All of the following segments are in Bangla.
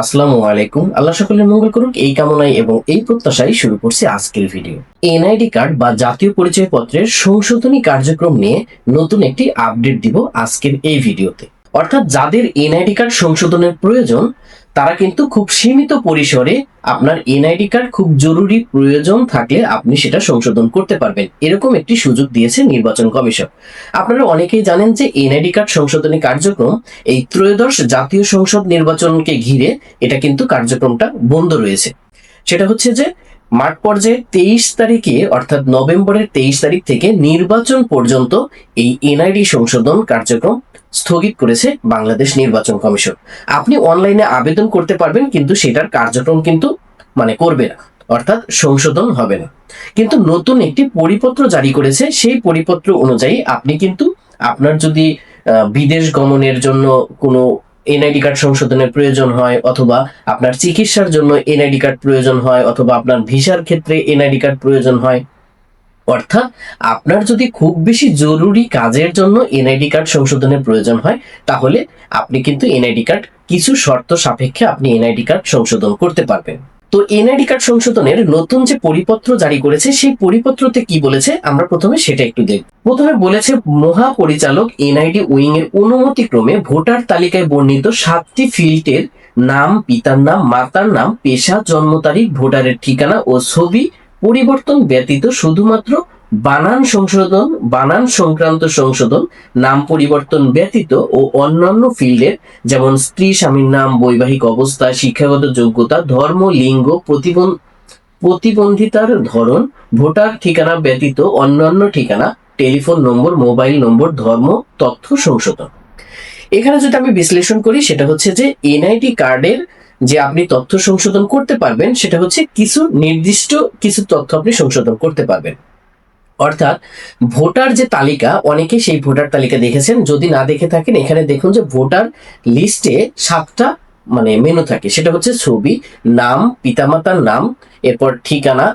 আসসালামু আলাইকুম। আল্লাহ সকলের মঙ্গল করুক, এই কামনায় এবং এই প্রত্যাশাই শুরু করছি আজকের ভিডিও। এনআইডি কার্ড বা জাতীয় পরিচয় পত্রের সংশোধনী কার্যক্রম নিয়ে নতুন একটি আপডেট দিব আজকের এই ভিডিওতে। অর্থাৎ যাদের এনআইডি কার্ড সংশোধনের প্রয়োজন, তারা কিন্তু খুব সীমিত পরিসরে আপনার এনআইডি কার্ড খুব জরুরি প্রয়োজন থাকলে আপনি সেটা সংশোধন করতে পারবেন। এরকম একটি সুযোগ দিয়েছে নির্বাচন কমিশন। আপনারা অনেকেই জানেন যে এনআইডি কার্ড সংশোধনী কার্যক্রম এই ত্রয়োদশ জাতীয় সংসদ নির্বাচনকে ঘিরে এটা কিন্তু কার্যক্রমটা বন্ধ রয়েছে। সেটা হচ্ছে যে মাঠ পর্যায়ে তেইশ তারিখে অর্থাৎ নভেম্বরের তেইশ তারিখ থেকে নির্বাচন পর্যন্ত এই এনআইডি সংশোধন কার্যক্রম স্থগিত করেছে বাংলাদেশ নির্বাচন কমিশন। আপনি অনলাইনে আবেদন করতে পারবেন, কিন্তু সেটার কার্যক্রম কিন্তু মানে করবে না, অর্থাৎ সংশোধন হবে না। কিন্তু নতুন একটি পরিপত্র জারি করেছে, সেই পরিপত্র অনুযায়ী আপনি কিন্তু আপনার যদি বিদেশ গমনের জন্য কোনো এনআইডি কার্ড সংশোধনের প্রয়োজন হয়, অথবা আপনার চিকিৎসার জন্য এনআইডি কার্ড প্রয়োজন হয়, অথবা আপনার ভিসার ক্ষেত্রে এনআইডি কার্ড প্রয়োজন হয় অর্থাৎ আপনার যদি খুব বেশি জরুরি কাজের জন্য এনআইডি কার্ড সংশোধনের প্রয়োজন হয়, তাহলে আপনি কিন্তু এনআইডি কার্ড কিছু শর্ত সাপেক্ষে আপনি এনআইডি কার্ড সংশোধন করতে পারবেন। তো এনআইডি কার্ড সংশোধনের নতুন যে পরিপত্র জারি করেছে, সেই পরিপত্রতে কি বলেছে? আমরা প্রথমে সেটা একটু দেখব। প্রথমে বলেছে, মহাপরিচালক এনআইডি উইং এর অনুমতিক্রমে ভোটার তালিকায় বর্ণিত সাতটি ফিল্ডের নাম, পিতার নাম, মাতার নাম, পেশা, জন্ম তারিখ, ভোটারের ঠিকানা ও ছবি পরিবর্তন ব্যতীত শুধুমাত্র বানান সংশোধন, বানান সংক্রান্ত সংশোধন, নাম পরিবর্তন ব্যতীত ও অন্যান্য ফিল্ডের, যেমন স্ত্রী, স্বামীর নাম, বৈবাহিক অবস্থা, শিক্ষাগত যোগ্যতা, ধর্ম, লিঙ্গ, প্রতিবন প্রতিবন্ধিতার ধরন, ভোটার ঠিকানা ব্যতীত অন্যান্য ঠিকানা, টেলিফোন নম্বর, মোবাইল নম্বর, ধর্ম, তথ্য সংশোধন। এখানে যদি আমি বিশ্লেষণ করি, সেটা হচ্ছে যে এনআইডি কার্ডের যে আপনি তথ্য সংশোধন করতে পারবেন, সেটা হচ্ছে কিছু নির্দিষ্ট কিছু তথ্য আপনি সংশোধন করতে পারবেন। অর্থাৎ ভোটার যে তালিকা অনেকে সেই ভোটার তালিকা দেখেছেন। যদি না দেখে থাকেন, এখানে দেখুন যে ভোটার লিস্টে সাতটা মানে মেনু থাকে, সেটা হচ্ছে ছবি, নাম, পিতামাতার নাম, এরপর ঠিকানা।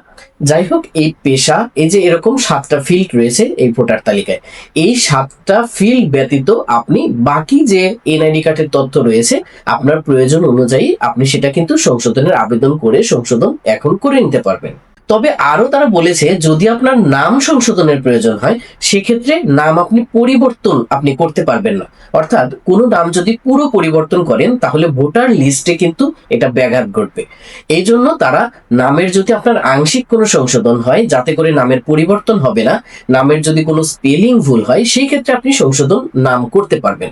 যাই হোক, এই পেশা, এই যে এরকম সাতটা ফিল্ড রয়েছে এই ভোটার তালিকায়, এই সাতটা ফিল্ড ব্যতীত আপনি বাকি যে এনআইডি কার্ডের তথ্য রয়েছে, আপনার প্রয়োজন অনুযায়ী আপনি সেটা কিন্তু সংশোধনের আবেদন করে সংশোধন এখন করে নিতে পারবেন। তবে আরও তারা বলেছে, যদি আপনার নাম সংশোধনের প্রয়োজন হয়, সেক্ষেত্রে নাম আপনি পরিবর্তন আপনি করতে পারবেন না। অর্থাৎ কোনো নাম যদি পুরো পরিবর্তন করেন, তাহলে ভোটার লিস্টে কিন্তু এটা ব্যাঘাত ঘটবে। এই জন্য তারা নামের যদি আপনার আংশিক কোনো সংশোধন হয়, যাতে করে নামের পরিবর্তন হবে না, নামের যদি কোনো স্পেলিং ভুল হয়, সেই ক্ষেত্রে আপনি সংশোধন নাম করতে পারবেন।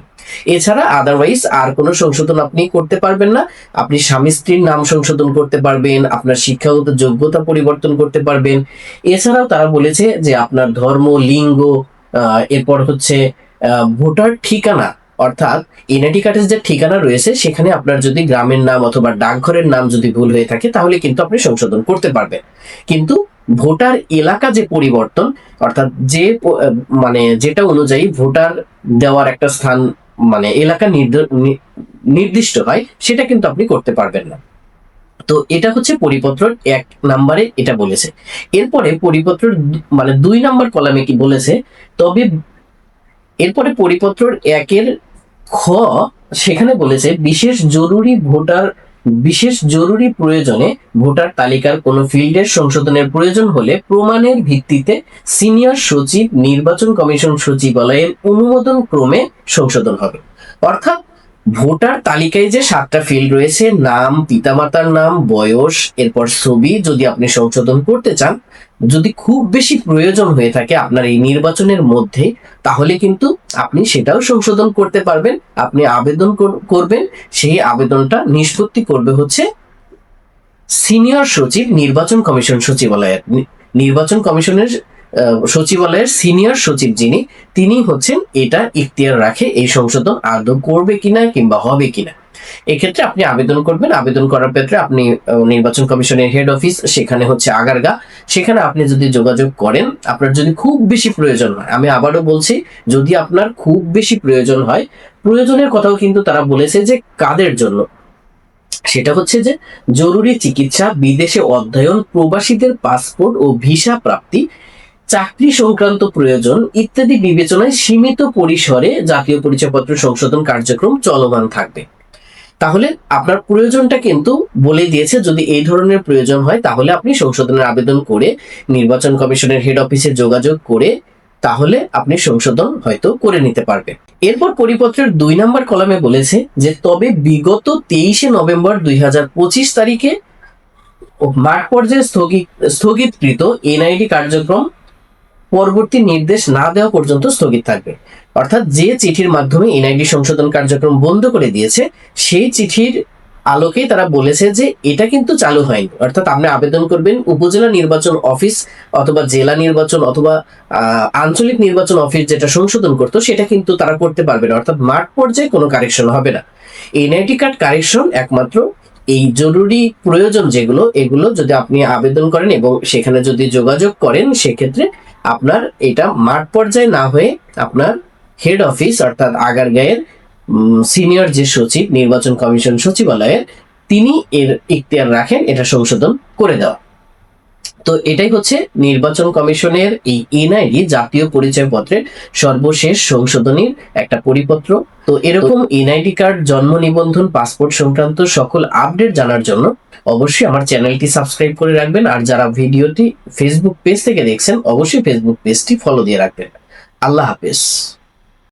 এছাড়া আদারওয়াইজ আর কোনো সংশোধন আপনি করতে পারবেন না। আপনি স্বামী স্ত্রীর নাম সংশোধন করতে পারবেন, আপনার শিক্ষাগত যোগ্যতা পরিবর্তন করতে পারবেন। এছাড়াও তারা বলেছে যে আপনার ধর্ম, লিঙ্গ এরপর হচ্ছে ভোটার ঠিকানা, অর্থাৎ এনআইডি কার্ডের যে ঠিকানা রয়েছে, সেখানে আপনার যদি গ্রামের নাম অথবা ডাকঘরের নাম যদি ভুল হয়ে থাকে, তাহলে কিন্তু আপনি সংশোধন করতে পারবেন। কিন্তু ভোটার এলাকা যে পরিবর্তন, অর্থাৎ যে মানে যেটা অনুযায়ী ভোটার দেওয়ার একটা স্থান মানে এলাকা নির্দিষ্ট হয়, সেটা কিন্তু আপনি করতে পারবেন না। তো এটা হচ্ছে পরিপত্র এক নাম্বারে এটা বলেছে। এরপরে পরিপত্র মানে দুই নাম্বার কলামে কি বলেছে, তবে এরপরে পরিপত্রর একের খ সেখানে বলেছে, বিশেষ জরুরি ভোটার, বিশেষ জরুরি প্রয়োজনে ভোটার তালিকার কোনো ফিল্ডের সংশোধনের প্রয়োজন হলে প্রমাণের ভিত্তিতে সিনিয়র সচিব, নির্বাচন কমিশন সচিবালয়ের অনুমোদন ক্রমে সংশোধন হবে। অর্থাৎ ভোটার তালিকায় যে সাতটা ফিল্ড রয়েছে, নাম, পিতামাতার নাম, বয়স, এরপর ছবি যদি আপনি সংশোধন করতে চান, যদি খুব বেশি প্রয়োজন হয়ে থাকে আপনার এই নির্বাচনের মধ্যে, তাহলে কিন্তু আপনি সেটাও সংশোধন করতে পারবেন, আপনি আবেদন কর- করবেন, সেই আবেদনটা নিষ্পত্তি করবে হচ্ছে সিনিয়র সচিব, নির্বাচন কমিশন সচিবালয়ের নির্বাচন কমিশনের সচিবালয়ের সিনিয়র সচিব যিনি, তিনি হচ্ছেন এটা ইখতিয়ার রাখে এই সংশোধন আদৌ করবে কিনা কিংবা হবে কিনা। এক্ষেত্রে আপনি আবেদন করবেন। আবেদন করার ক্ষেত্রে আপনি নির্বাচন কমিশনের হেড অফিস সেখানে হচ্ছে আগারগা। সেখানে আপনি যদি যোগাযোগ করেন, আপনার যদি খুব বেশি প্রয়োজন হয়, আমি আবারও বলছি, যদি আপনার খুব বেশি প্রয়োজন হয়, প্রয়োজনের কথাও কিন্তু তারা বলেছে যে কাদের জন্য? সেটা হচ্ছে যে জরুরি চিকিৎসা, বিদেশে অধ্যয়ন, প্রবাসীদের পাসপোর্ট ও ভিসা প্রাপ্তি চাকরি সংক্রান্ত প্রয়োজন ইত্যাদি বিবেচনায় সীমিত পরিসরে জাতীয় পরিচয়পত্র সংশোধন কার্যক্রম চলমান থাকবে। তাহলে আপনার প্রয়োজনটা কিন্তু বলে দিয়েছে, যদি এই ধরনের প্রয়োজন হয় তাহলে আপনি সংশোধনের আবেদন করে, নির্বাচন কমিশনের হেড অফিসে যোগাযোগ করে তাহলে আপনি সংশোধন হয়তো করে নিতে পারবেন। এরপর পরিপত্রের দুই নম্বর কলামে বলেছে যে, তবে বিগত তেইশে নভেম্বর দুই হাজার পঁচিশ তারিখে মাঠ পর্যায়ে স্থগিত স্থগিতকৃত এনআইডি কার্যক্রম পরবর্তী নির্দেশ না দেওয়া পর্যন্ত স্থগিত থাকবে। অর্থাৎ যে চিঠির মাধ্যমে এনআইডি সংশোধন কার্যক্রম বন্ধ করে দিয়েছে, সেই চিঠির আলোকে তারা বলেছে যে এটা কিন্তু চালু হয়নি। অর্থাৎ আপনি আবেদন করবেন উপজেলা নির্বাচন অফিস অথবা জেলা নির্বাচন অথবা আঞ্চলিক নির্বাচন অফিস যেটা সংশোধন করতো, সেটা কিন্তু তারা করতে পারবে না। অর্থাৎ মাঠ পর্যায়ে কোনো কারেকশন হবে না। এনআইডি কার্ড কারেকশন একমাত্র এই জরুরি প্রয়োজন যেগুলো, এগুলো যদি আপনি আবেদন করেন এবং সেখানে যদি যোগাযোগ করেন, সেক্ষেত্রে আপনার এটা মাঠ পর্যায়ে না হয়ে আপনার হেড অফিস অর্থাৎ আগারগাঁয়ের সিনিয়র যে সচিব, নির্বাচন কমিশন সচিবালয়ের, তিনি এর ইখতিয়ার রাখেন, এটা সংশোধন করে দেওয়া। তো এটাই হচ্ছে নির্বাচন কমিশনের এই এনআইডি, জাতীয় পরিচয় পত্রের সর্বশেষ সংশোধনীর একটা পরিপত্র। তো এরকম এনআইডি কার্ড, জন্ম নিবন্ধন, পাসপোর্ট সংক্রান্ত সকল আপডেট জানার জন্য অবশ্যই আমার চ্যানেলটি সাবস্ক্রাইব করে রাখবেন। আর যারা ভিডিওটি ফেসবুক পেজ থেকে দেখছেন, অবশ্যই ফেসবুক পেজটি ফলো দিয়ে রাখবেন। আল্লাহ হাফেজ।